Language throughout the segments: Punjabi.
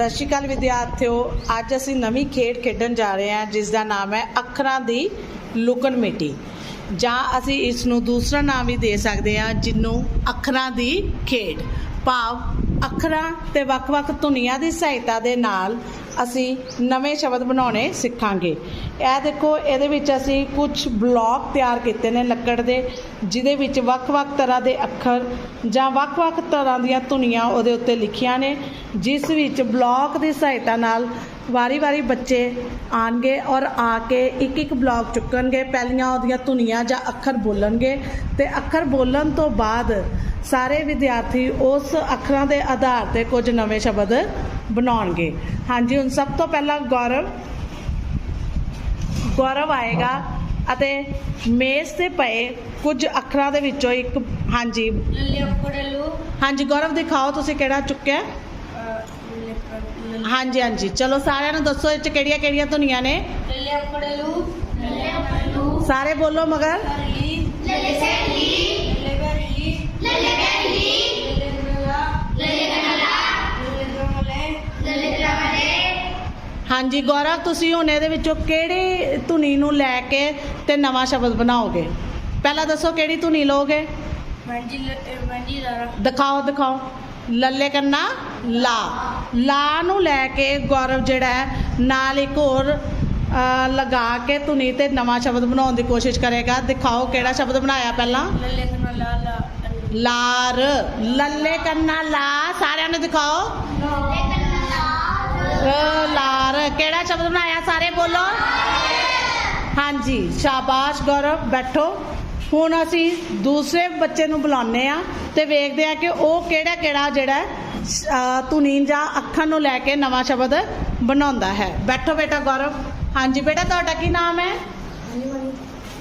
ਸਤਿ ਸ਼੍ਰੀ ਅਕਾਲ ਵਿਦਿਆਰਥੀਓ, ਅੱਜ ਅਸੀਂ ਨਵੀਂ ਖੇਡ ਖੇਡਣ ਜਾ ਰਹੇ ਹਾਂ, ਜਿਸ ਦਾ ਨਾਮ ਹੈ ਅੱਖਰਾਂ ਦੀ ਲੁਕਣ ਮਿੱਟੀ। ਜਾਂ ਅਸੀਂ ਇਸ ਨੂੰ ਦੂਸਰਾ ਨਾਮ ਵੀ ਦੇ ਸਕਦੇ ਹਾਂ ਜਿਹਨੂੰ ਅੱਖਰਾਂ ਦੀ ਖੇਡ। ਭਾਵ ਅੱਖਰਾਂ ਤੇ ਵੱਖ-ਵੱਖ ਧੁਨੀਆਂ ਦੀ ਸਹਾਇਤਾ ਦੇ ਨਾਲ ਅਸੀਂ ਨਵੇਂ ਸ਼ਬਦ ਬਣਾਉਣੇ ਸਿੱਖਾਂਗੇ। ਇਹ ਦੇਖੋ, ਇਹਦੇ ਵਿੱਚ ਅਸੀਂ ਕੁਝ ਬਲੌਕ ਤਿਆਰ ਕੀਤੇ ਨੇ ਲੱਕੜ ਦੇ, ਜਿਹਦੇ ਵਿੱਚ ਵੱਖ-ਵੱਖ ਤਰ੍ਹਾਂ ਦੇ ਅੱਖਰ ਜਾਂ ਵੱਖ-ਵੱਖ ਤਰ੍ਹਾਂ ਦੀਆਂ ਧੁਨੀਆਂ ਉਹਦੇ ਉੱਤੇ ਲਿਖੀਆਂ ਨੇ, ਜਿਸ ਵਿੱਚ ਬਲੌਕ ਦੀ ਸਹਾਇਤਾ ਨਾਲ ਵਾਰੀ-ਵਾਰੀ ਬੱਚੇ ਆਣਗੇ ਔਰ ਆ ਕੇ ਇੱਕ ਇੱਕ ਬਲੌਕ ਚੁੱਕਣਗੇ। ਪਹਿਲੀਆਂ ਉਹਦੀਆਂ ਧੁਨੀਆਂ ਜਾਂ ਅੱਖਰ ਬੋਲਣਗੇ ਤੇ ਅੱਖਰ ਬੋਲਣ ਤੋਂ ਬਾਅਦ ਸਾਰੇ ਵਿਦਿਆਰਥੀ ਉਸ ਅੱਖਰਾਂ ਦੇ ਆਧਾਰ ਤੇ ਕੁਝ ਨਵੇਂ ਸ਼ਬਦ ਬਣਾਉਣਗੇ। ਹਾਂਜੀ ਹੁਣ ਸਭ ਤੋਂ ਪਹਿਲਾਂ ਗੌਰਵ। ਗੌਰਵ ਆਏਗਾ ਅਤੇ ਮੇਜ਼ ਤੇ ਪਏ ਕੁਝ ਅੱਖਰਾਂ ਦੇ ਵਿੱਚੋਂ ਇੱਕ ਹਾਂਜੀ। ਹਾਂਜੀ ਗੌਰਵ ਦਿਖਾਓ ਤੁਸੀਂ ਕਿਹੜਾ ਚੁੱਕਿਆ। ਹਾਂਜੀ ਹਾਂਜੀ। ਚਲੋ ਸਾਰਿਆਂ ਨੂੰ ਦੱਸੋ ਇਹ ਚ ਕਿਹੜੀਆਂ ਕਿਹੜੀਆਂ ਧੁਨੀਆਂ ਨੇ। ਸਾਰੇ ਬੋਲੋ ਮਗਰ। ਲੱਲੇ ਸੈਲੀ ਹਾਂਜੀ ਗੌਰਵ ਤੁਸੀਂ ਹੁਣ ਇਹਦੇ ਵਿੱਚੋਂ ਕਿਹੜੀ ਧੁਨੀ ਨੂੰ ਲੈ ਕੇ ਤੇ ਨਵਾਂ ਸ਼ਬਦ ਬਣਾਓਗੇ? ਪਹਿਲਾਂ ਦੱਸੋ ਕਿਹੜੀ ਧੁਨੀ ਦਾਰਾ ਦਿਖਾਓ ਦਿਖਾਓ। ਲੱਲੇ ਕੰਨਾ ਲਾ। ਲਾ ਨੂੰ ਲੈ ਕੇ ਗੌਰਵ ਜਿਹੜਾ ਹੈ ਨਾਲ ਇੱਕ ਹੋਰ ਲਗਾ ਕੇ ਧੁਨੀ ਤੇ ਨਵਾਂ ਸ਼ਬਦ ਬਣਾਉਣ ਦੀ ਕੋਸ਼ਿਸ਼ ਕਰੇਗਾ। ਦਿਖਾਓ ਕਿਹੜਾ ਸ਼ਬਦ ਬਣਾਇਆ ਪਹਿਲਾਂ? ਲੱਲੇ ਲਾ ਲਾਰ। ਲੱਲੇ ਕੰਨਾ ਲਾ। ਸਾਰਿਆਂ ਨੂੰ ਦਿਖਾਓ। ਲੱਲੇ ਲਾਰ ਕਿਹੜਾ ਸ਼ਬਦ ਬਣਾਇਆ ਸਾਰੇ ਬੋਲੋ। ਹਾਂਜੀ ਸ਼ਾਬਾਸ਼ ਗੌਰਵ ਬੈਠੋ। ਹੁਣ ਅਸੀਂ ਦੂਸਰੇ ਬੱਚੇ ਨੂੰ ਬੁਲਾਉਂਦੇ ਆ ਤੇ ਵੇਖਦੇ ਆ ਕਿ ਉਹ ਕਿਹੜਾ ਕਿਹੜਾ ਜਿਹੜਾ ਧੁਨੀ ਜਾਂ ਅੱਖਰ ਨੂੰ ਲੈ ਕੇ ਨਵਾਂ ਸ਼ਬਦ ਬਣਾਉਂਦਾ ਹੈ। ਬੈਠੋ ਬੇਟਾ ਗੌਰਵ। ਹਾਂਜੀ ਬੇਟਾ ਤੁਹਾਡਾ ਕੀ ਨਾਮ ਹੈ?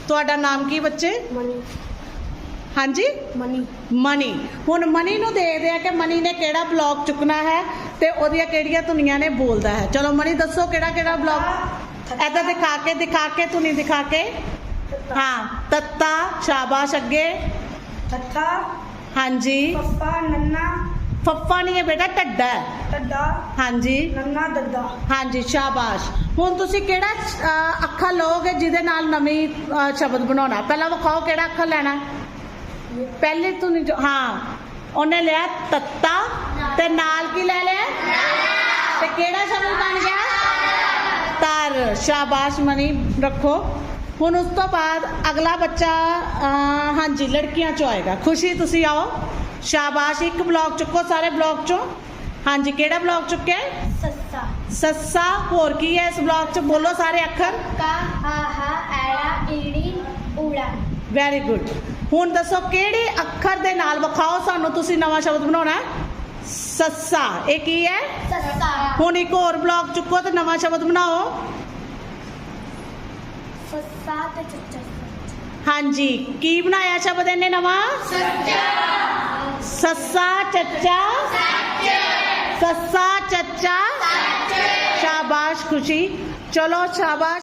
ਤੁਹਾਡਾ ਨਾਮ ਕੀ ਬੱਚੇ? ਹਾਂਜੀ? ਮਨੀ ਮਨੀ ਹੁਣ ਮਨੀ ਨੂੰ ਦੇਖਦੇ ਆ ਕਿ ਮਨੀ ਨੇ ਕਿਹੜਾ ਬਲੌਕ ਚੁੱਕਣਾ ਹੈ ਤੇ ਉਹਦੀਆਂ ਕਿਹੜੀਆਂ ਧੁਨੀਆਂ ਨੇ ਬੋਲਦਾ ਹੈ। ਚਲੋ ਮਨੀ ਦੱਸੋ ਕਿਹੜਾ ਕਿਹੜਾ ਬਲੌਕ ਐਦਾਂ ਦਿਖਾ ਕੇ ਦਿਖਾ ਕੇ ਧੁਨੀ ਦਿਖਾ ਕੇ। ਹਾਂ ਤੱਤਾ ਸ਼ਾਬਾਸ਼ ਅੱਗੇ। ਤੱਤਾ। ਹਾਂਜੀ। ਪੱਪਾ ਨੰਨਾ। ਫੱਫਾ ਨਹੀਂ ਹੈ ਬੇਟਾ ਟੱਡਾ ਟੱਡਾ ਹਾਂਜੀ। ਨੰਨਾ ਦੱਦਾ। ਹਾਂਜੀ ਸ਼ਾਬਾਸ਼। ਹੁਣ ਤੁਸੀਂ ਕਿਹੜਾ ਅੱਖਰ ਲਓਗੇ ਜਿਹਦੇ ਨਾਲ ਨਵੀਂ ਸ਼ਬਦ ਬਣਾਉਣਾ? ਪਹਿਲਾਂ ਵਿਖਾਓ ਕਿਹੜਾ ਅੱਖਰ ਲੈਣਾ? ਪਹਿਲੇ ਧੁਨੀ ਜੋ ਹਾਂ। ਉਹਨੇ ਲਿਆ ਤੱਤਾ। ਤੇ ਨਾਲ ਕੀ ਲੈ ਲਿਆ? ਤੇ ਕਿਹੜਾ ਸ਼ਬਦ ਬਣ ਗਿਆ? ਤਰ। ਸ਼ਾਬਾਸ਼ ਮਨੀ ਰੱਖੋ। ਹੁਣ ਉਸ ਤੋਂ ਬਾਅਦ ਅਗਲਾ ਬੱਚਾ ਹਾਂਜੀ ਲੜਕੀਆਂ ਚੋਂ ਆਏਗਾ। ਖੁਸ਼ੀ ਤੁਸੀਂ ਆਓ। ਸ਼ਾਬਾਸ਼ ਇੱਕ ਬਲੌਕ ਚੁੱਕੋ ਸਾਰੇ ਬਲੌਕ ਚੋਂ। ਹਾਂਜੀ ਕਿਹੜਾ ਬਲੌਕ ਚੁੱਕਿਆ? ਹੈ? ਸੱਸਾ। ਸੱਸਾ ਹੋਰ ਕੀ ਹੈ ਇਸ ਬਲੌਕ ਚ? ਬੋਲੋ ਸਾਰੇ ਅੱਖਰ। ਕਾ ਹਾ ਹਾ ਐੜਾ ਈੜੀ ਊੜਾ। ਵੈਰੀ ਗੁੱਡ ਹੁਣ ਦੱਸੋ ਕਿਹੜੇ ਅੱਖਰ ਦੇ ਨਾਲ ਵਿਖਾਓ ਸਾਨੂੰ ਤੁਸੀਂ ਨਵਾਂ ਸ਼ਬਦ ਬਣਾਉਣਾ ਹੈ? ਸੱਸਾ। ਇਹ ਕੀ ਹੈ? ਸੱਸਾ। ਹੁਣ ਇੱਕ ਹੋਰ ਬਲੌਕ ਚੁੱਕੋ ਤੇ ਨਵਾਂ ਸ਼ਬਦ ਬਣਾਓ। ਸੱਸਾ ਤੇ ਚੱਚਾ। ਹਾਂਜੀ। ਕੀ ਬਣਾਇਆ ਸ਼ਬਦ ਇਹਨੇ ਨਵਾਂ? ਸੱਸਾ ਚੱਚਾ। ਸੱਸਾ ਚੱਚਾ। ਸ਼ਾਬਾਸ਼ ਖੁਸ਼ੀ। ਚਲੋ ਸ਼ਾਬਾਸ਼।